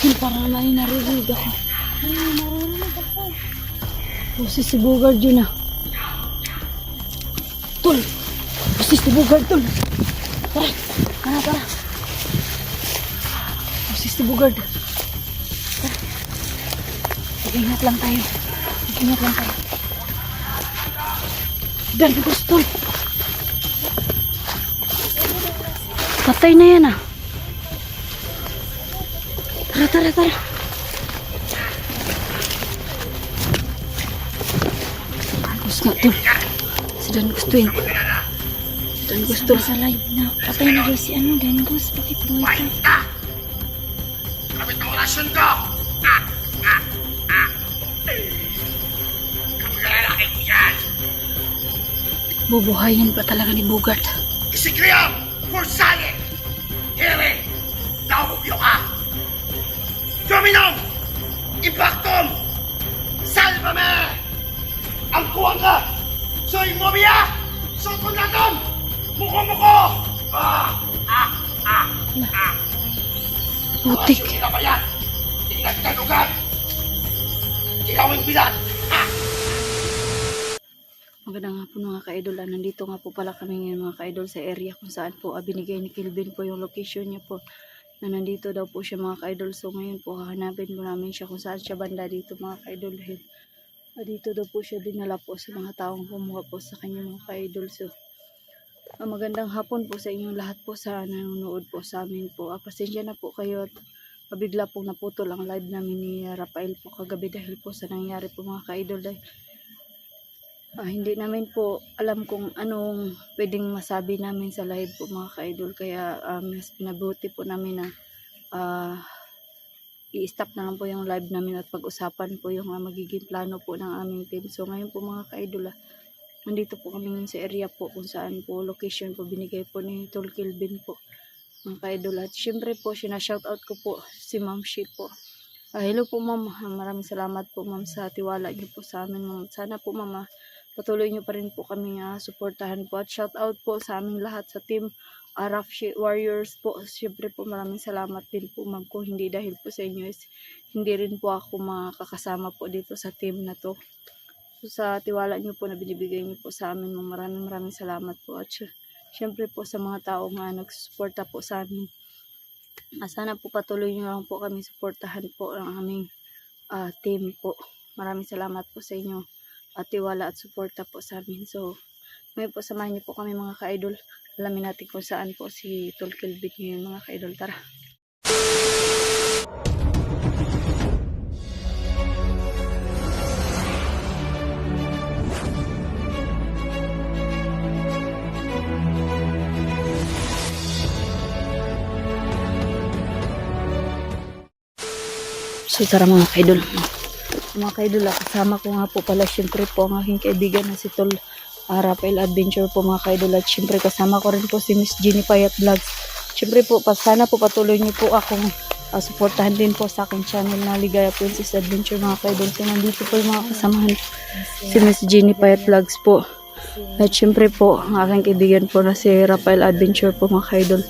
Tol, parang may narinig ako. Ay, narinig ako. Boses si Bugard yun ah. Tol! Boses si Bugard, tol! Tara! Tara, tara! Boses si Bugard. Tara! Mag-ingat lang tayo. Mag-ingat lang tayo. Dan, bugos, tol! Patay na yan ah. Tara, tara, tara. Marcos nga to. Si Dan gusto yun. Si Dan gusto. Sa live na. Patay na daw si ano, Dan Gus. Bakit buhay ka? Kapit ang orasyon ko! Ah! Ah! Ah! Kapag lalaki ko Dominum! Impactum! Salvame! Ang kuwang ka! Soy Mobia! Sokon natin! Muko-muko! Ah! Ah! Ah! Ah! Putik. Orasyon ka ba yan? Tingnan ka lugar! Kilawing bilat! Ah! Magandang hapon mga ka-idol. Ah, Nandito nga po pala kami ngayon mga ka-idol sa area kung saan po ah, binigay ni Kilvin po yung location niya po. Na nandito daw po siya mga ka-idol. So ngayon po hahanapin po namin siya kung saan siya banda dito mga ka-idol. Ah, dito daw po siya dinala po sa mga taong kumuha po sa kanya mga ka-idol. So ah, magandang hapon po sa inyong lahat po sa nanonood po sa amin po. Ah, pasensya na po kayo at ah, bigla pong naputol ang live namin ni Rafael po kagabi dahil po sa nangyari po mga ka-idol. Dahil Ah, hindi namin po alam kung anong pwedeng masabi namin sa live po mga ka-idol. Kaya um, mas pinabuti po namin na ah, i-stop na lang po yung live namin at pag-usapan po yung ah, magiging plano po ng aming team. So ngayon po mga ka-idol, ah, nandito po kami sa area po kung saan po location po binigay po ni Tol Kilvin po mga ka-idol. At syempre po, sinashoutout ko po si Ma'am Shi po. Ah, hello po ma'am, Ah, maraming salamat po ma'am sa tiwala niyo po sa amin. Sana po ma'am, ah, patuloy nyo pa rin po kami nga suportahan po at shout out po sa aming lahat sa team Araf Warriors po. Siyempre po maraming salamat din po ma'am kung hindi dahil po sa inyo is hindi rin po ako makakasama po dito sa team na to. So, sa tiwala nyo po na binibigay nyo po sa amin maraming maraming salamat po at syempre po sa mga tao nga nagsusuporta po sa amin. Ah, sana po patuloy nyo lang po kami suportahan po ang aming ah, team po. Maraming salamat po sa inyo at tiwala at suporta po sa amin. So, ngayon po samahan niyo po kami mga ka-idol. Alamin natin kung saan po si Tol Kilvin ngayon mga ka-idol. Tara. So tara mga ka-idol. Mga ka-idol, ah, kasama ko nga po pala syempre po ang aking kaibigan na si Tol uh, Rafael Adventure po mga ka-idol. At syempre kasama ko rin po si Miss Jenny Payat Vlogs. Syempre po, sana po patuloy niyo po akong uh, suportahan din po sa aking channel na Ligaya Princess Adventure mga ka-idol. So nandito po yung mga kasamahan si Miss Jenny Payat Vlogs po. At syempre po, ang aking kaibigan po na si Rafael Adventure po mga ka-idol.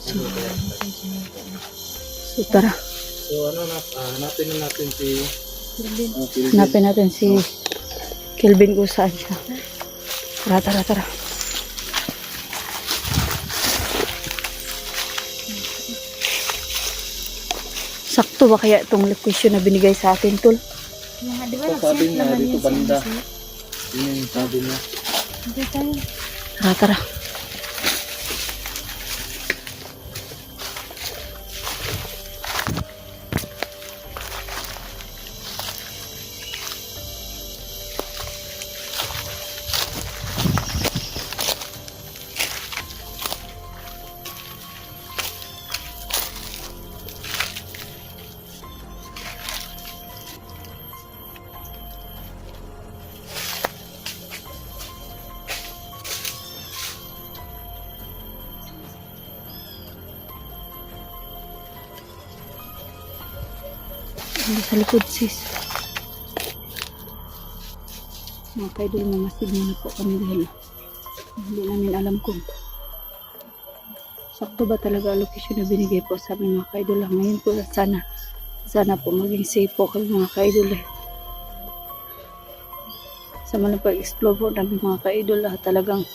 So, so tara. So ano na, ah, hanapin na natin si uh, Philippine. Hanapin natin si Kelvin kung saan siya. Tara, tara, tara. Sakto ba kaya itong location na binigay sa atin, Tol? Mga di ba So, sabi niya dito banda. Yun yung sabi niya. Tara, tara. Ano sa likod, sis? Mga kaidol, mamasid na po kami dahil hindi namin alam kung sakto ba talaga location na binigay po sa amin mga ka-idol. ah. Ngayon po sana, sana po maging safe po kayo mga ka-idol eh. Sa mga pag-explore po namin mga ka-idol ah, talagang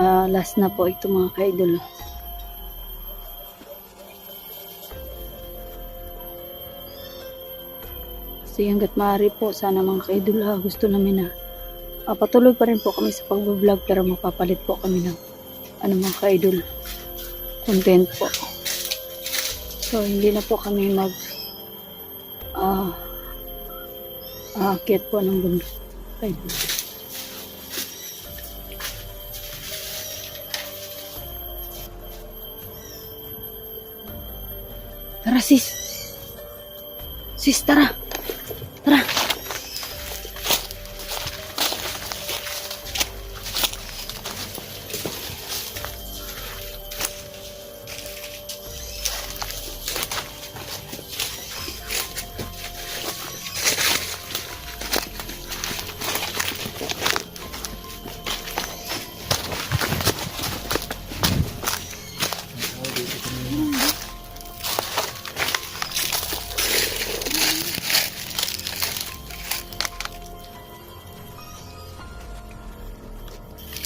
ah, last na po ito mga ka-idol. ah. Kasi hanggat maaari po, sana mga ka-idol ha, gusto namin na ah, patuloy pa rin po kami sa pag-vlog pero mapapalit po kami ng ano mga ka-idol content po. So, hindi na po kami mag ah aakyat po ng bundok. Ka-idol. Tara sis. Sis. Tara.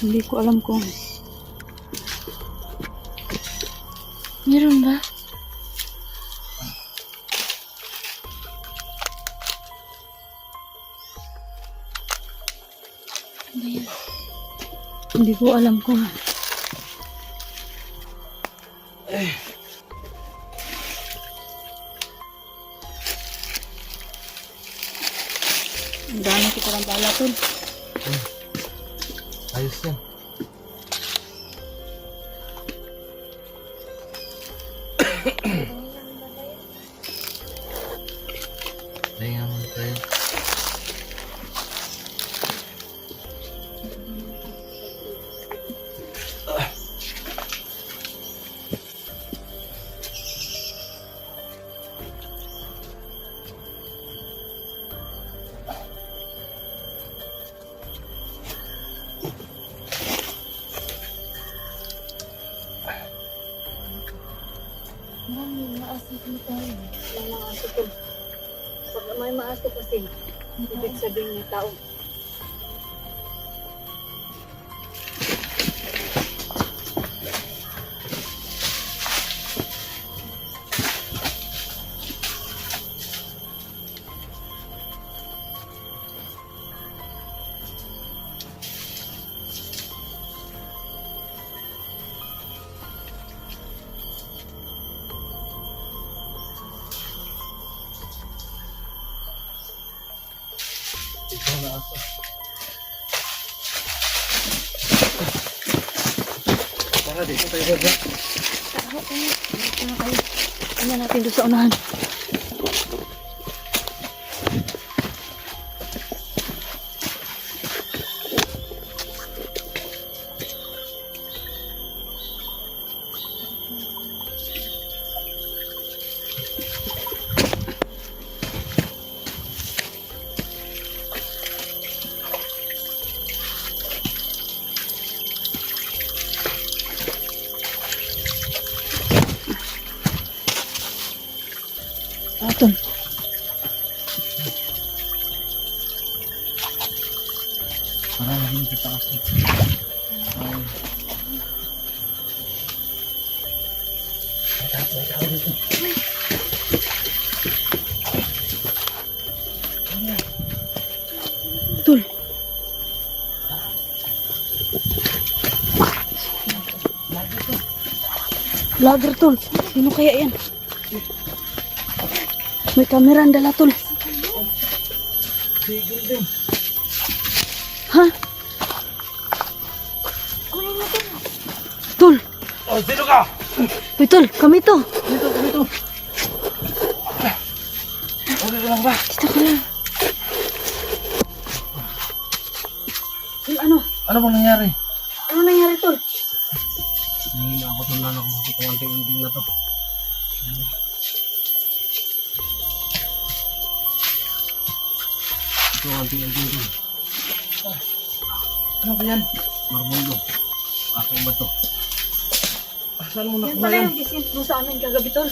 Hindi ko alam kung Meron ba? Ano hindi ko alam kung Ang dami kita ng bala Baka dito tayo baba. Ano natin doon sa unahan? Vlogger tol. Sino kaya yan? May kamera ang dala tol. Ha? Tol. Oh, sino ka? Uy tol, kami to. Dito, dito. Okay ka lang ba? Dito ka lang. Tol, ano? Ano bang nangyari? Ano nangyari tol? Nahihina ako itong nanak ko itong anting-anting na to. Ito ang anting-anting to. Ano ba yan? Marmulo. Ako ba to? Saan mo Yan nakuha pala yan? yung gisint mo sa amin kagabi, tol.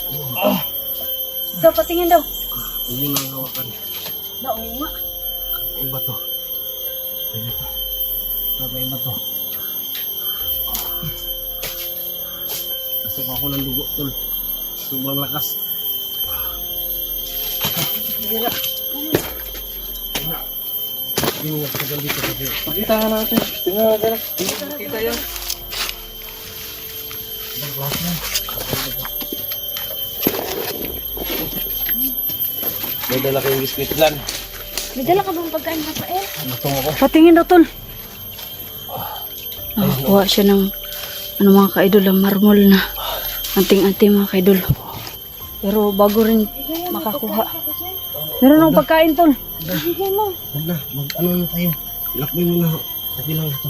Daw, patingin daw. Hindi mo nang hawakan. Daw nga. Iba to. Iba to. Iba iba to. Kasi ako ng dugo, tol. Sobrang lakas. Hira. Hindi mo nagtagal dito kasi. Pakita nga natin. Tingnan natin. Pakita yan. Ibang klase yan. May dala kayong biscuit lan. May dala ka bang pagkain, Rafael? Gusto mo ko? Patingin daw, tol. Ah, kuha siya ng ano mga kaidol, ang marmol na anting-anting mga kaidol. Pero bago rin makakuha. Meron ng pagkain, tol. Mo. Wala, mag ano na tayo. Lakbay mo na. Sabi lang ito.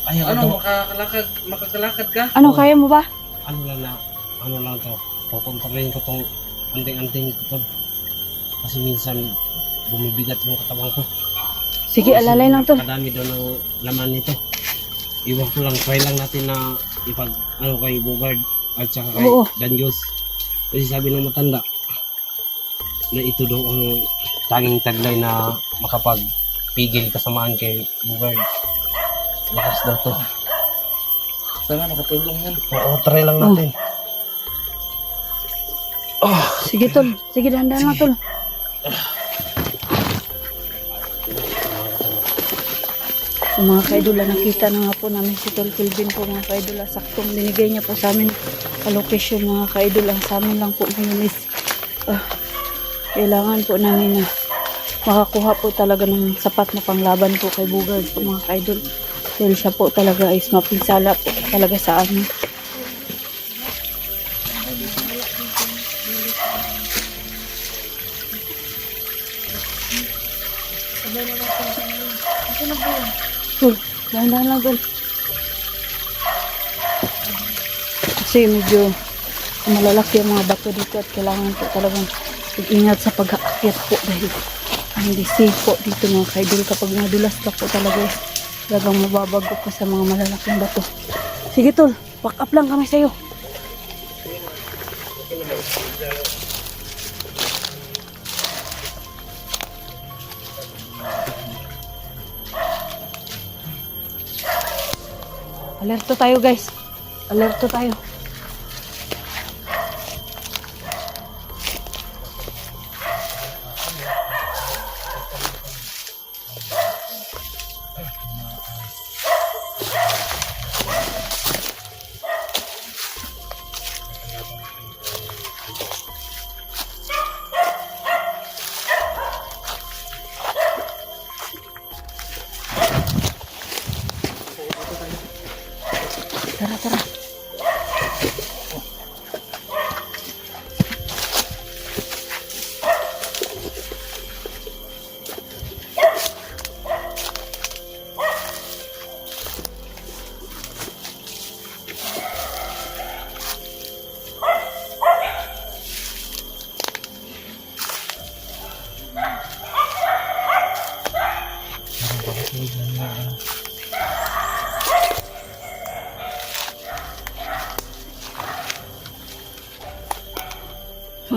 Kaya ano, makakalakad, makakalakad ka? Ano, kaya mo ba? Ano lang na, ano lang to. Kukontrolin ko tong anting-anting ko to. Kasi minsan, bumibigat yung katawan ko. Sige, alalay lang, tol. Kadami daw ng laman nito. Iwan ko lang, try lang natin na ipag, ano kay Bogard at saka kay Oo. Danyos. Kasi sabi ng matanda, na ito daw ang tanging taglay na makapagpigil kasamaan kay Bogard. Lakas daw to. Sana makatulong yan. Oo, try lang natin. Sige, tol. Sige, dahan-dahan lang, tol. So, mga kaidol, ah, nakita na nga po namin si Tol Kelvin po mga kaidol. ah, Saktong binigay niya po sa amin ang location mga kaidol. Ang sa amin lang po ngayon is ah, kailangan po namin na makakuha po talaga ng sapat na panglaban po kay Bugard po mga kaidol. Dahil siya po talaga is mapinsala po talaga sa amin. Tol, dahan-dahan lang tol. Kasi medyo malalaki ang mga bato dito at kailangan po talagang mag-ingat sa pag-aakyat po dahil hindi safe po dito mga kaidol kapag nadulas ka po talaga talagang mababago ka sa mga malalaking bato. Sige tol, back up lang kami sa'yo. Alerto tayo guys. Alerto tayo.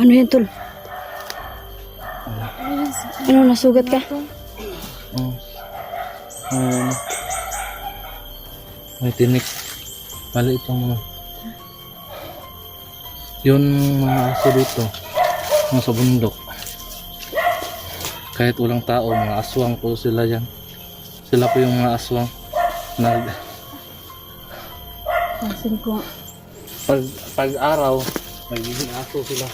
Ano yan, tol? Ano, nasugat ka? Oo. Um, may tinik. Bali itong mga yun mga aso dito mga sa bundok kahit walang tao mga aswang po sila yan sila po yung mga aswang nag Pansin ko. pag, pag araw nagiging aso sila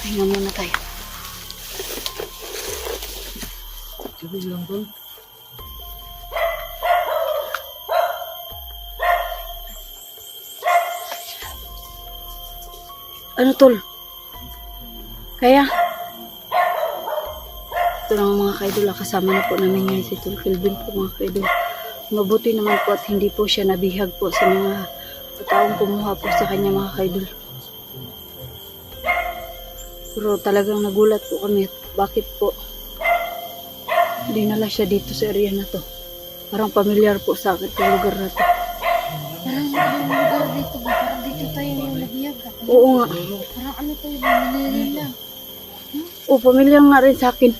Pahinga muna tayo. Sige lang tol Ano, tol? Kaya? Ito lang ang mga kaidol. ah. Kasama na po namin ngayon si Tol Philbin po mga kaidol. Mabuti naman po at hindi po siya nabihag po sa mga taong kumuha po sa kanya mga kaidol. Pero talagang nagulat po kami bakit po dinala siya dito sa area na to. Parang familiar po sa akin yung lugar na to. Parang yung lugar dito ba? Parang dito tayo nabiyag. ah. Oo nga. Parang ano tayo ba? Manila. O, familiar nga rin sa akin.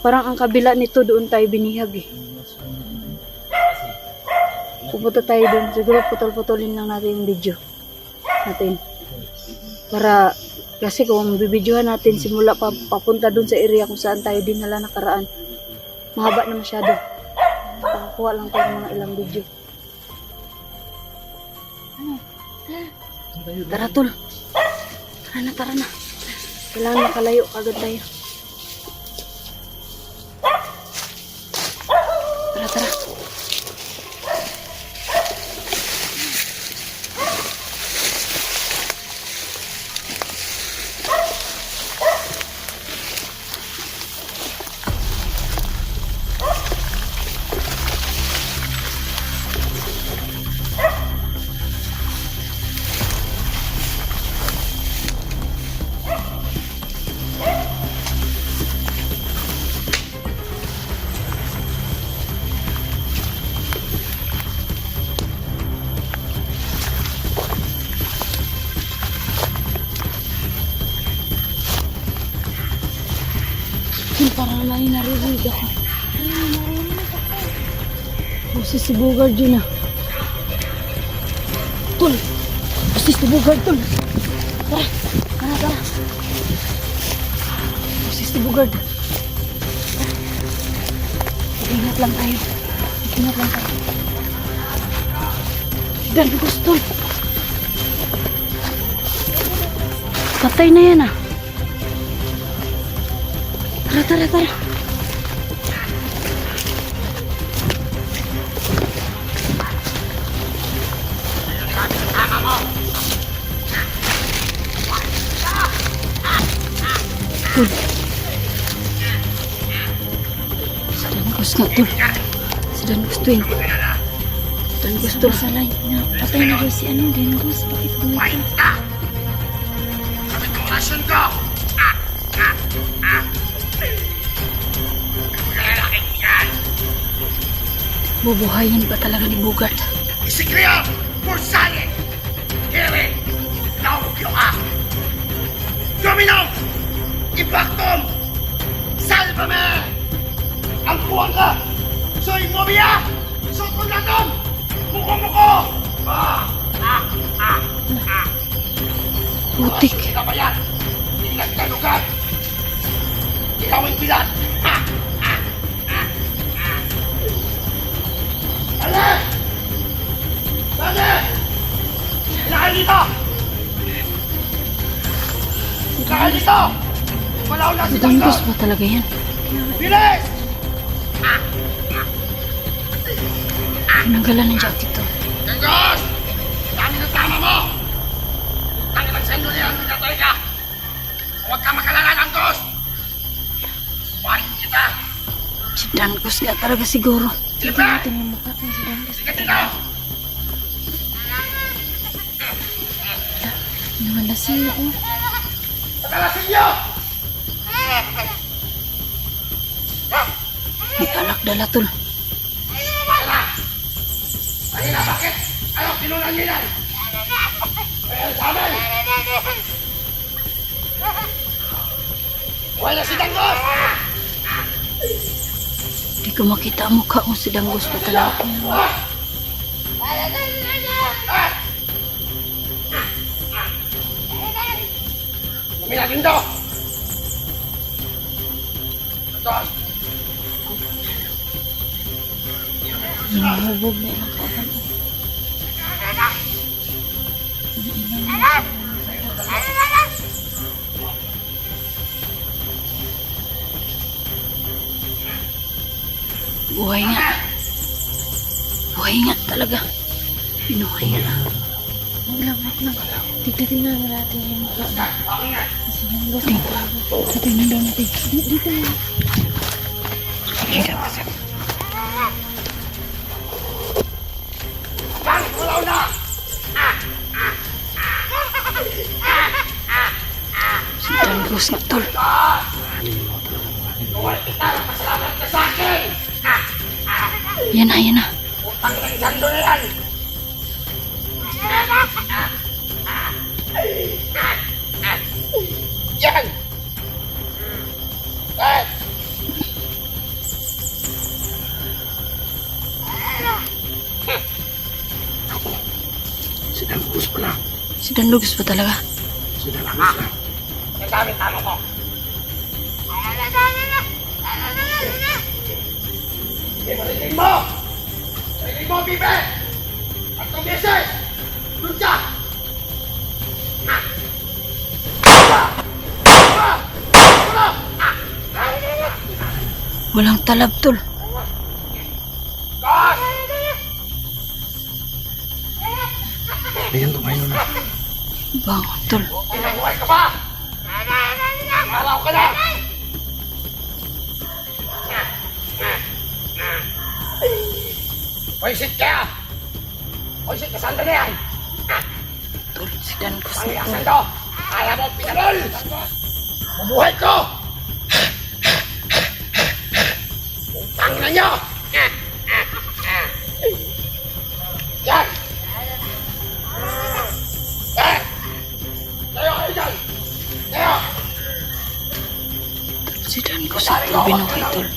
Parang ang kabila nito doon tayo binihag eh. Pupunta tayo doon. Siguro putol-putulin lang natin yung video natin. Para, kasi kung bibidyohan natin simula pa, papunta doon sa area kung saan tayo dinala nakaraan, mahaba na masyado. Pakakuha lang tayo ng mga ilang video. Tara, tol. Tara na, tara na. Kailangan makalayo agad tayo. Yung parang may naririnig ako. Boses si Bogard yun ah. Tol! Boses si Bogard, tol! Tara! Tara, tara! Boses si Bogard. Ingat lang tayo. Ingat lang tayo. Dan, gusto. Patay na yan ah. Tara, tara, tara. Tol. Sedang gusto nga, tol. Sedang gusto yun. Sedang gusto. Masalay na. Patay na daw si ano. Dengus. Bakit ganito? Wait ka! Sabi Bubuhayin pa talaga ni Bogart. Isikriya! Pursali! Kiri! Naugyo ka! Domino! Impactum! Salvame! Ang kuwang ka! Soy Mobia! Sokondatom! Muko-muko! Ah! Ah! Ah! Ah! Putik. Kita ba yan? Ingat ka lugar! Ikaw ang pilat! Ha! Dali! Dali! Ilakay dito! Ilakay dito! Malaw na si Danggos Danggos! ba talaga yan? Bilis! Pinanggalan ng jacket to. Danggos! Dami na tama mo! Ang ilang sendo niya ang pinatay ka! Huwag ka makalala, Danggos! Warin kita! Si Danggos nga talaga siguro. Sige! Natin yung mukha ko si Dengus. Sige dito! Naman lasing na oh. Pagkalasin niyo! May alak dala tol. Kanina! Kanina, bakit? Ano, kinulang niyo yan? Eh, sa amin! Wala si Danggos! Hindi ko makita ang mukha mo si Danggos pa talaga. Umilating daw! Danggos! Hubog na ilang kapan. Buhay nga. Buhay nga talaga. Pinuhay nga na. Huwag lang, huwag lang. Tignan na natin yung mukha na. Si Dengus. Tingnan daw natin. Di- Dito na. Bang! Wala na! Si Danggos nga tol. Sa! Ah! Yan na, yan na. Utang ng sando na yan! Yan! Eh! Si Dangkus pala. Si Danlugs pa talaga. Si Dangkus na. Ang dami tama mo! Ibaritin mo! Ibaritin mo, Bibe! Tatlong beses! Doon ka! Walang talab, tol. Gus! Ayan, tumayo na. Bangon, tol. Kinabuhay ka ba? Araw ka na! Pwisit ka! Pwisit ka saan na yan? Tol, si Danlugs Ang na, yasan tol. to! Kaya mo pinarol! Mabuhay ko! Utang na nyo! Yan! Eh! Tayo kayo dyan! Danlugs na, tol. Binuhay, tol.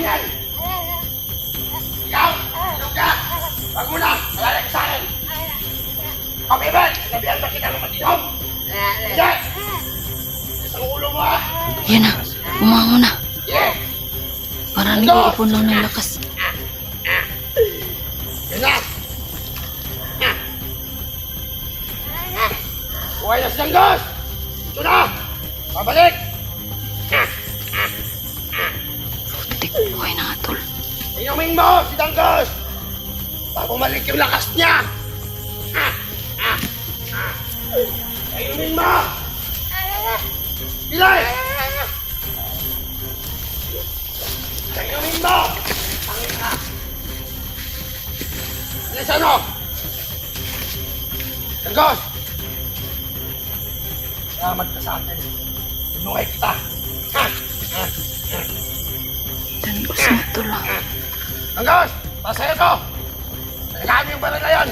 Yan! Wag mo na! Malalaki sa akin! Pamiban! Nabihan ba kita ng matinom? Hindi! Isang ulo mo ah! Yan na. Umango na. Yeah! Para nag-iipon lang ng lakas. Yan na! Buhay na si Danggos! Ito na! Pabalik! Putik, buhay na nga, tol. Inumin mo si Danggos! Para bumalik yung lakas niya! Inumin mo! Pilay! Inumin mo! Tangin ka! Alis ano? Danggos! Salamat ka sa akin. Pinuhay kita. Ha? Danlugs na, tol. ah. Danggos! Pasaya ko! Nagkami yung baril na yan!